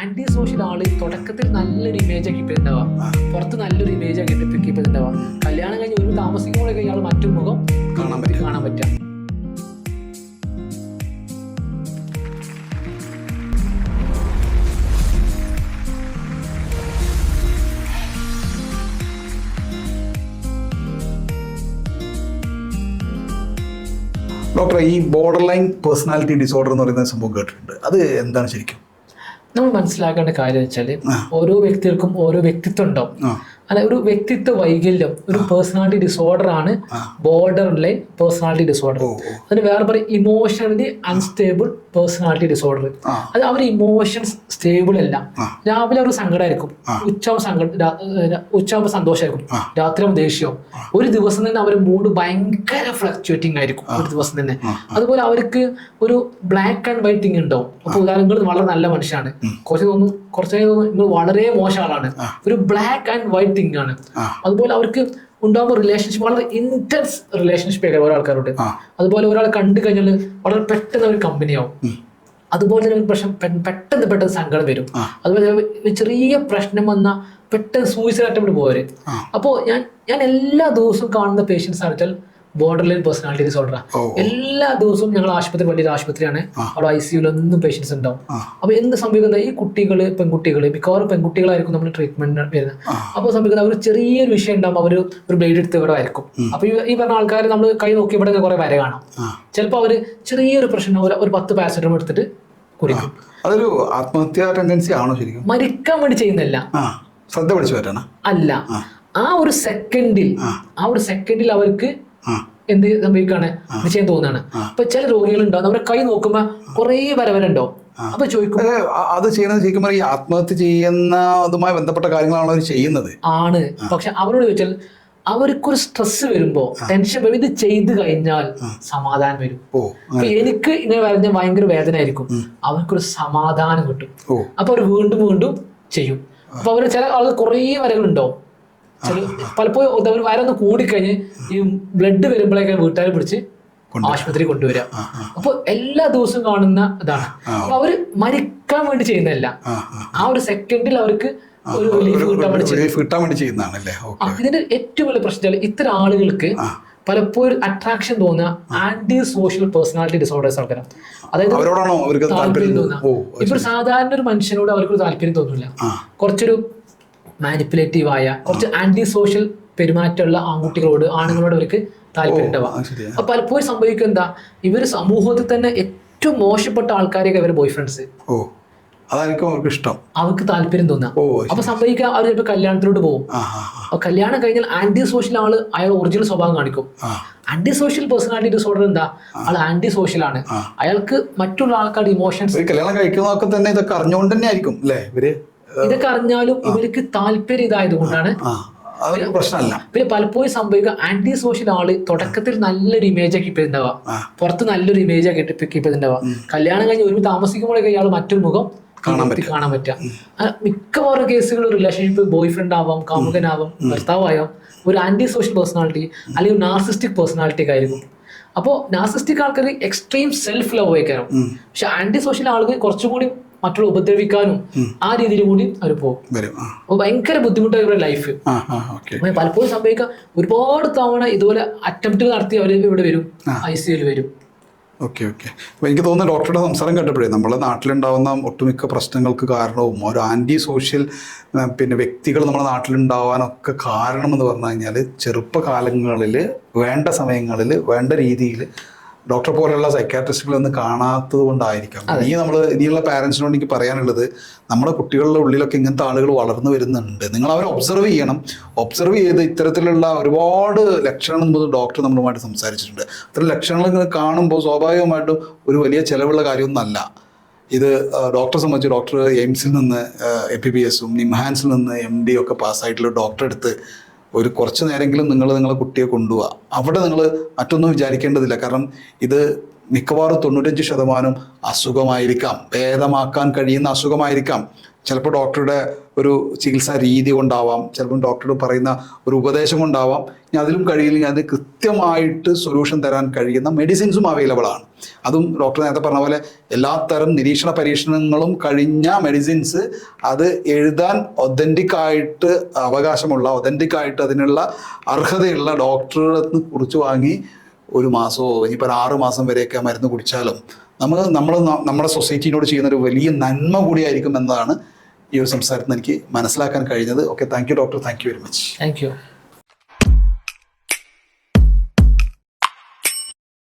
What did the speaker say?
Anti social ആൾ തുടക്കത്തിൽ നല്ലൊരു image ആക്കി ഉണ്ടാവുക പുറത്ത് നല്ലൊരു ഇമേജ് ആക്കി കീപ്പ് ചെയ്തിട്ടുണ്ടാവുക കല്യാണം കഴിഞ്ഞ് ഒരു താമസിക്കുമ്പോഴൊക്കെ ഇയാൾ മറ്റൊരു മുഖം കാണാൻ പറ്റും. കാണാൻ പറ്റുക ഡോക്ടറെ ഈ ബോർഡർ ലൈൻ പേഴ്സണാലിറ്റി ഡിസോർഡർ എന്ന് പറയുന്ന സംഭവം കേട്ടിട്ടുണ്ട്. അത് എന്താണ് ശരിക്കും? നമ്മൾ മനസ്സിലാക്കേണ്ട കാര്യം വെച്ചാൽ ഓരോ വ്യക്തികൾക്കും ഓരോ വ്യക്തിത്വം ഉണ്ടാവും. അല്ല ഒരു വ്യക്തിത്വ വൈകല്യം ഒരു പേഴ്സണാലിറ്റി ഡിസോർഡർ ആണ് ലൈൻ പേഴ്സണാലിറ്റി ഡിസോർഡർ അതിന് വേറെ പറയും ഇമോഷണലി അൺസ്റ്റേബിൾ പേഴ്സണാലിറ്റി ഡിസോർഡർ അത് അവർ ഇമോഷൻസ് സ്റ്റേബിൾ അല്ല. രാവിലെ ഒരു സങ്കടമായിരിക്കും ആ. സങ്കടം ഉച്ചാവുമ്പോൾ സന്തോഷമായിരിക്കും. രാത്രിയാകുമ്പോൾ ദേഷ്യവും ഒരു ദിവസം തന്നെ അവർ മൂഡ് ഭയങ്കര ഫ്ലക്ച്വേറ്റിംഗ് ആയിരിക്കും. ഒരു ദിവസം തന്നെ. അതുപോലെ അവർക്ക് ഒരു ബ്ലാക്ക് ആൻഡ് വൈറ്റ് തിങ് ഉണ്ടാവും. അപ്പൊ ഉദാഹരണങ്ങൾ വളരെ നല്ല മനുഷ്യനാണ്. കുറച്ച് തോന്നുന്നു കുറച്ച് തോന്നുന്നു വളരെ മോശം ആളാണ്. ഒരു ബ്ലാക്ക് ആൻഡ് വൈറ്റ് തിങ് ആണ്. അതുപോലെ അവർക്ക് ഉണ്ടാകുമ്പോൾ റിലേഷൻഷിപ്പ് വളരെ ഇന്റൻസ് റിലേഷൻഷിപ്പ് ആയിരിക്കും ഓരോ ആൾക്കാരോട് അതുപോലെ ഒരാൾ കണ്ടു കഴിഞ്ഞാൽ വളരെ പെട്ടെന്ന് ഒരു കമ്പനിയാവും. അതുപോലെ തന്നെ ഒരു പ്രശ്നം പെട്ടെന്ന് പെട്ടെന്ന് സങ്കടം വരും. അതുപോലെ ചെറിയ പ്രശ്നം വന്ന പെട്ടെന്ന് സൂയിസൈഡ് അറ്റംപ്റ്റ് പോവര്. അപ്പോൾ ഞാൻ ഞാൻ എല്ലാ ദിവസവും കാണുന്ന പേഷ്യൻസ് ആണെന്ന് വെച്ചാൽ ബോർഡർ ലൈൻ പേഴ്സണാലിറ്റി ഡിസോർഡർ. എല്ലാ ദിവസവും ഞങ്ങൾ ആശുപത്രി വലിയൊരു ആശുപത്രിയാണ്. അവിടെ ഐ സിയുലൊന്നും പേഷ്യൻസ് ഉണ്ടാവും. അപ്പൊ എന്ത് സംഭവിക്കുന്നത്? ഈ കുട്ടികൾ പെൺകുട്ടികൾ മിക്കവാറും പെൺകുട്ടികളായിരിക്കും നമ്മൾ ട്രീറ്റ്മെന്റ് വരുന്നത്. അപ്പൊ അപ്പോൾ സംഭവിക്കുന്നത് അവർ ചെറിയൊരു വിഷയം ഉണ്ടാകുമ്പോൾ അവർ ഒരു ബ്ലേഡ് എടുത്ത് ഇവിടെ വരക്കും അപ്പൊ ഈ പറഞ്ഞ ആൾക്കാർ നമ്മൾ കൈ നോക്കി ഇവിടെ കുറെ വര കാണാം. ചിലപ്പോൾ അവർ ചെറിയൊരു പ്രശ്നം ഒരു ഒരു പത്ത് പാരസെറ്റമോൾ എടുത്തിട്ട് കുടിക്കും. അതൊരു ആത്മഹത്യാ ടെൻഡൻസി ആണോ ശരിക്കും? മരിക്കാൻ വേണ്ടി ചെയ്യുന്നില്ല. ശ്രദ്ധ പിടിച്ചു പറ്റണം? അല്ല. ആ. ഒരു സെക്കൻഡിൽ ആ. ഒരു സെക്കൻഡിൽ അവർക്ക് എന്ത് സംഭവിക്കാണ്? നിശ്ചയം തോന്നുകയാണ് അപ്പൊ ചില രോഗികൾ രോഗികളുണ്ടാവും നമ്മുടെ കൈ നോക്കുമ്പോ കുറേ വരവരുണ്ടോ വര ഉണ്ടാവും അപ്പൊ ചോദിക്കും. അത് ചെയ്യുന്നത് ശരിക്കും ഈ ആത്മഹത്യ ചെയ്യുന്നതുമായി ബന്ധപ്പെട്ട കാര്യങ്ങളാണ് അവർ ചെയ്യുന്നത്. ആണ്. പക്ഷെ അവരോട് ചോദിച്ചാൽ അവർക്കൊരു സ്ട്രെസ് വരുമ്പോ ടെൻഷൻ വരും ഇത് ചെയ്തു കഴിഞ്ഞാൽ സമാധാനം വരും. എനിക്ക് ഇങ്ങനെ വരഞ്ഞ ഭയങ്കര വേദന ആയിരിക്കും അവർക്കൊരു സമാധാനം കിട്ടും. അപ്പൊ അവർ വീണ്ടും വീണ്ടും ചെയ്യും. അപ്പൊ അവർ ചില ആളുകൾ കുറേ വരകളുണ്ടാവും പലപ്പോഴും അവർ വയറൊന്ന് കൂടിക്കഴിഞ്ഞ് ഈ ബ്ലഡ് വരുമ്പോഴേക്കും വീട്ടുകാരെ പിടിച്ച് ആശുപത്രി കൊണ്ടുവരിക അപ്പൊ എല്ലാ ദിവസവും കാണുന്ന ഇതാണ്. അപ്പൊ അവർ മരിക്കാൻ വേണ്ടി ചെയ്യുന്നതല്ല. ആ ഒരു സെക്കൻഡിൽ അവർക്ക് ഒരു റിലീഫ് കിട്ടാൻ വേണ്ടി ചെയ്യുന്നതാണല്ലേ? ഇതിന്റെ ഏറ്റവും വലിയ പ്രശ്നം ഇത്തരം ആളുകൾക്ക് പലപ്പോഴും അട്രാക്ഷൻ തോന്നുക ആന്റി സോഷ്യൽ പേഴ്സണാലിറ്റി ഡിസോർഡേഴ്സ് ആൾക്കാരാണ് അതായത് അവരോടാണോ അവർക്ക് താല്പര്യം താല്പര്യം തോന്നുക ഇപ്പൊ സാധാരണ ഒരു മനുഷ്യനോട് അവർക്ക് താല്പര്യം തോന്നില്ല കുറച്ചൊരു മാനിപ്പുലേറ്റീവ് ആയ കുറച്ച് ആന്റി സോഷ്യൽ പെരുമാറ്റമുള്ള ആൺകുട്ടികളോട് ആണുങ്ങളോട് അവർക്ക് താല്പര്യമുണ്ടാവുക. അപ്പൊ പലപ്പോഴും സംഭവിക്കുക എന്താ? ഇവർ സമൂഹത്തിൽ തന്നെ ഏറ്റവും മോശപ്പെട്ട ആൾക്കാരെയൊക്കെ ഇവർ ബോയ് ഫ്രണ്ട്സ് അതായിരിക്കും അവർക്ക് ഇഷ്ടം. അവർക്ക് താല്പര്യം തോന്നുക അപ്പൊ സംഭവിക്കുക അവർ ചിലപ്പോൾ കല്യാണത്തിലോട്ട് പോകും. അപ്പൊ കല്യാണം കഴിഞ്ഞാൽ ആന്റി സോഷ്യൽ ആൾ അയാൾ ഒറിജിനൽ സ്വഭാവം കാണിക്കും. ആന്റി സോഷ്യൽ പേഴ്സണാലിറ്റി ഡിസോർഡർ എന്താ? അയാൾ ആന്റി സോഷ്യൽ ആണ്. അയാൾക്ക് മറ്റുള്ള ആൾക്കാരുടെ ഇമോഷൻസ് കല്യാണം കഴിക്കുന്നതൊക്കെ തന്നെ ഇതൊക്കെ അറിഞ്ഞുകൊണ്ട് തന്നെ ആയിരിക്കും അല്ലേ ഇവർ? ഇതൊക്കെ അറിഞ്ഞാലും ഇവർക്ക് താല്പര്യം ഇതായത് കൊണ്ടാണ് അതൊരു പ്രശ്നമല്ല. പിന്നെ പലപ്പോഴും സംഭവിക്കുക ആന്റി സോഷ്യൽ ആൾ തുടക്കത്തിൽ നല്ലൊരു ഇമേജ് ആക്കി ഇപ്പിണ്ടാവുക. പുറത്ത് നല്ലൊരു ഇമേജ് ആക്കി ഇപ്പിണ്ടാവുക കല്യാണം കഴിഞ്ഞ് ഒരു താമസിക്കുമ്പോഴൊക്കെ ഇയാൾ മറ്റൊരു മുഖം കാണാൻ പറ്റുക. മിക്കവാറും കേസുകൾ റിലേഷൻഷിപ്പ് ബോയ് ഫ്രണ്ട് ആവാം കാമുകനാവാം ഭർത്താവായാം ഒരു ആന്റി സോഷ്യൽ പേഴ്സണാലിറ്റി അല്ലെങ്കിൽ നാർസിസ്റ്റിക് പേഴ്സണാലിറ്റി ഒക്കെ ആയിരിക്കും. അപ്പോൾ നാർസിസ്റ്റിക് ആൾക്കാർ എക്സ്ട്രീം സെൽഫ് ലവ് ആയിക്കാരം പക്ഷെ ആന്റി സോഷ്യൽ ആളുകൾ കുറച്ചുകൂടി മറ്റുള്ള ഉപദ്രവിക്കാനും ആ രീതിയിൽ കൂടി അവർ പോകും. അപ്പോൾ ഭയങ്കര ബുദ്ധിമുട്ടായി ഇവരുടെ ലൈഫ് പലപ്പോഴും സംഭവിക്കാം ഒരുപാട് തവണ ഇതുപോലെ അറ്റംപ്റ്റ് നടത്തി അവർ ഇവിടെ വരും ഐ സിയിൽ വരും. Okay okay. അപ്പോൾ എനിക്ക് തോന്നുന്നു ഡോക്ടറുടെ സംസാരം കേട്ടപ്പോഴേ നമ്മളെ നാട്ടിലുണ്ടാവുന്ന ഒട്ടുമിക്ക പ്രശ്നങ്ങൾക്ക് കാരണവും ഒരു ആന്റി സോഷ്യൽ പിന്നെ വ്യക്തികൾ നമ്മുടെ നാട്ടിലുണ്ടാവാനൊക്കെ കാരണം എന്ന് പറഞ്ഞു കഴിഞ്ഞാൽ ചെറുപ്പകാലങ്ങളിൽ വേണ്ട സമയങ്ങളിൽ വേണ്ട രീതിയിൽ ഡോക്ടറെ പോലെയുള്ള സൈക്കാട്രിസ്റ്റുകളൊന്നും കാണാത്തത് കൊണ്ടായിരിക്കാം ഇനി നമ്മൾ ഇനിയുള്ള പാരൻസിനോട് എനിക്ക് പറയാനുള്ളത് നമ്മുടെ കുട്ടികളുടെ ഉള്ളിലൊക്കെ ഇങ്ങനത്തെ ആളുകൾ വളർന്നു വരുന്നുണ്ട്. നിങ്ങൾ അവരെ ഒബ്സർവ് ചെയ്യണം. ഒബ്സർവ് ചെയ്ത് ഇത്തരത്തിലുള്ള ഒരുപാട് ലക്ഷണങ്ങൾ മുതൽ ഡോക്ടർ നമ്മളുമായിട്ട് സംസാരിച്ചിട്ടുണ്ട്. അത്തരം ലക്ഷണങ്ങൾ ഇങ്ങനെ കാണുമ്പോൾ സ്വാഭാവികമായിട്ടും ഒരു വലിയ ചിലവുള്ള കാര്യമൊന്നുമല്ല. ഇത് ഡോക്ടറെ സംബന്ധിച്ച് ഡോക്ടർ എയിംസിൽ നിന്ന് എ പി ബി എസും നിംഹാൻസിൽ നിന്ന് എം ഡി ഒക്കെ പാസ്സായിട്ടുള്ള ഡോക്ടറെ അടുത്ത് ഒരു കുറച്ച് നേരമെങ്കിലും നിങ്ങൾ നിങ്ങളെ കുട്ടിയെ കൊണ്ടുപോവുക അവിടെ നിങ്ങൾ മറ്റൊന്നും വിചാരിക്കേണ്ടതില്ല. കാരണം ഇത് മിക്കവാറും തൊണ്ണൂറ്റഞ്ച് ശതമാനം അസുഖമായിരിക്കാം. ഭേദമാക്കാൻ കഴിയുന്ന അസുഖമായിരിക്കാം. ചിലപ്പോൾ ഡോക്ടറുടെ ഒരു ചികിത്സാ രീതി കൊണ്ടാവാം ചിലപ്പോൾ ഡോക്ടർ പറയുന്ന ഒരു ഉപദേശം കൊണ്ടാവാം. ഇനി അതിലും കഴിയില്ലെങ്കിൽ അത് കൃത്യമായിട്ട് സൊല്യൂഷൻ തരാൻ കഴിയുന്ന മെഡിസിൻസും അവൈലബിൾ ആണ്. അതും ഡോക്ടർ നേരത്തെ പറഞ്ഞ പോലെ എല്ലാത്തരം നിരീക്ഷണ പരീക്ഷണങ്ങളും കഴിഞ്ഞ മെഡിസിൻസ് അത് എഴുതാൻ ഒതന്റിക് ആയിട്ട് അവകാശമുള്ള ഒതന്റിക് ആയിട്ട് അതിനുള്ള അർഹതയുള്ള ഡോക്ടറെ കുറിച്ച് വാങ്ങി ഒരു മാസമോ ഇനിയിപ്പോൾ ആറ് മാസം വരെയൊക്കെ മരുന്ന് കുടിച്ചാലും നമ്മൾ നമ്മൾ നമ്മുടെ സൊസൈറ്റിനോട് ചെയ്യുന്ന ഒരു വലിയ നന്മ കൂടിയായിരിക്കും എന്നതാണ് ഈ ഒരു സംസാരത്തിൽ എനിക്ക് മനസ്സിലാക്കാൻ കഴിഞ്ഞത്. Okay thank you doctor thank you very much thank you